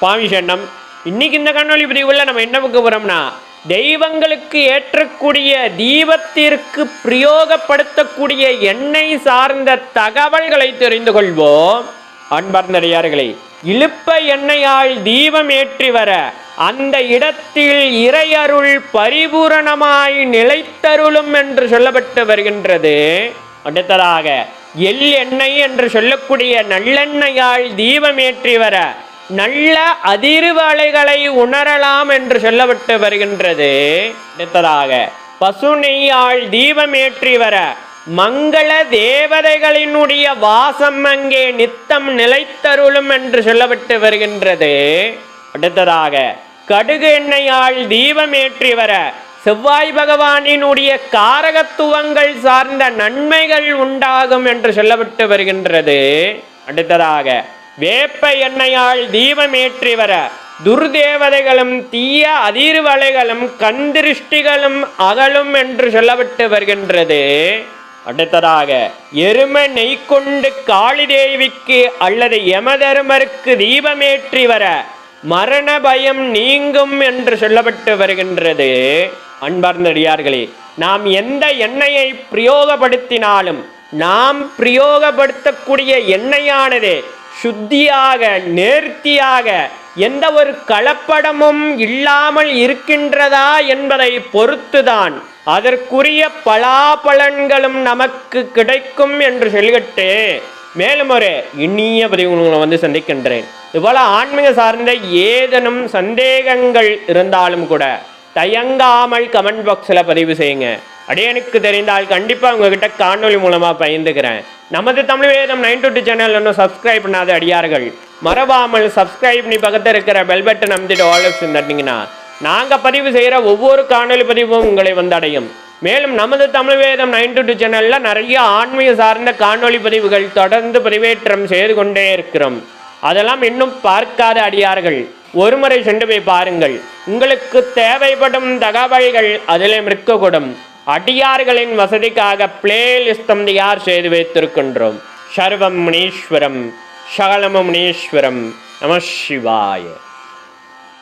சுவாமி சரணம். இன்னைக்கு இந்த கண்ணொலி பதிவுல நம்ம என்ன பார்க்க போகிறோம்னா தெய்வங்களுக்கு ஏற்றக்கூடிய தீபத்திற்கு பிரயோகப்படுத்தக்கூடிய எண்ணெய் சார்ந்த தகவல்களை தெரிந்து கொள்வோம். அன்பர்ந்தடியார்களே இழுப்ப எண்ணெயால் தீபம் ஏற்றி வர அந்த இடத்தில் இறையருள் பரிபூரணமாய் நிலைத்தருளும் என்று சொல்லப்பட்டு வருகின்றது. அடுத்ததாக எள் எண்ணெய் என்று சொல்லக்கூடிய நல்லெண்ணெயால் தீபம் ஏற்றி வர நல்ல அதிர்வலைகளை உணரலாம் என்று சொல்லப்பட்டு வருகின்றது. அடுத்ததாக பசு நெய்யால் தீபமேற்றி வர மங்கள தேவதைகளினுடைய வாசம் அங்கே நித்தம் நிலைத்தருளும் என்று சொல்லப்பட்டு வருகின்றது. அடுத்ததாக கடுகு எண்ணெயால் தீபம் ஏற்றி வர செவ்வாய் பகவானினுடைய காரகத்துவங்கள் சார்ந்த நன்மைகள் உண்டாகும் என்று சொல்லப்பட்டு வருகின்றது. அடுத்ததாக வேப்ப எண்ணெயால் தீபமேற்றி வர துர்தேவதைகளும் தீய அதிர்வலைகளும் கந்திருஷ்டிகளும் அகலும் என்று சொல்லப்பட்டு வருகின்றது. அடுத்ததாக எரும நெய் கொண்டு காளி தேவிக்கு அல்லது யமதருமருக்கு தீபமேற்றி வர மரண பயம் நீங்கும் என்று சொல்லப்பட்டு வருகின்றது. அன்பார்ந்தடியார்களே நாம் எந்த எண்ணெயை பிரயோகப்படுத்தினாலும் நாம் பிரயோகப்படுத்தக்கூடிய எண்ணெயானது சுத்தியாக நேர்த்தியாக எந்த ஒரு கலப்படமும் இல்லாமல் இருக்கின்றதா என்பதை பொறுத்துதான் அதற்குரிய பலாபலன்களும் நமக்கு கிடைக்கும் என்று சொல்லிவிட்டு மேலும் ஒரு இனிய பதிவு உங்களை வந்து சந்திக்கின்றேன். இதுபோல் ஆன்மீக சார்ந்த ஏதேனும் சந்தேகங்கள் இருந்தாலும் கூட தயங்காமல் கமெண்ட் பாக்ஸில் பதிவு செய்யுங்க. அடியனுக்கு தெரிந்தால் கண்டிப்பாக உங்ககிட்ட காணொலி மூலமாக பயந்துக்கிறேன். நமது Tamil Vedam nine two channel இன்னும் சப்ஸ்கிரைப் பண்ணாத அடியார்கள் மறவாமல் சப்ஸ்கிரைப் பண்ணி பக்கத்தில் இருக்கிற பெல் பட்டன் அமைச்சிட்டு ஆல் தட்டிங்கன்னா நாங்கள் பதிவு செய்கிற ஒவ்வொரு காணொலி பதிவும் உங்களை வந்து அடையும் மேலும் நமது தமிழ் வேதம் நைன் டு சேனலில் நிறைய ஆன்மீக சார்ந்த காணொலி பதிவுகள் தொடர்ந்து பதிவேற்றம் செய்து கொண்டே இருக்கிறோம். அதெல்லாம் இன்னும் பார்க்காத அடியார்கள் ஒருமுறை சென்று போய் பாருங்கள். உங்களுக்கு தேவைப்படும் தகவல்கள் அதிலே இருக்கக்கூடும். அடியார்களின் வசதிக்காக பிளேலிஸ்தம் யார் செய்து வைத்திருக்கின்றோம்? சர்வம் முனீஸ்வரம் சகலம முனீஸ்வரம் நம சிவாய.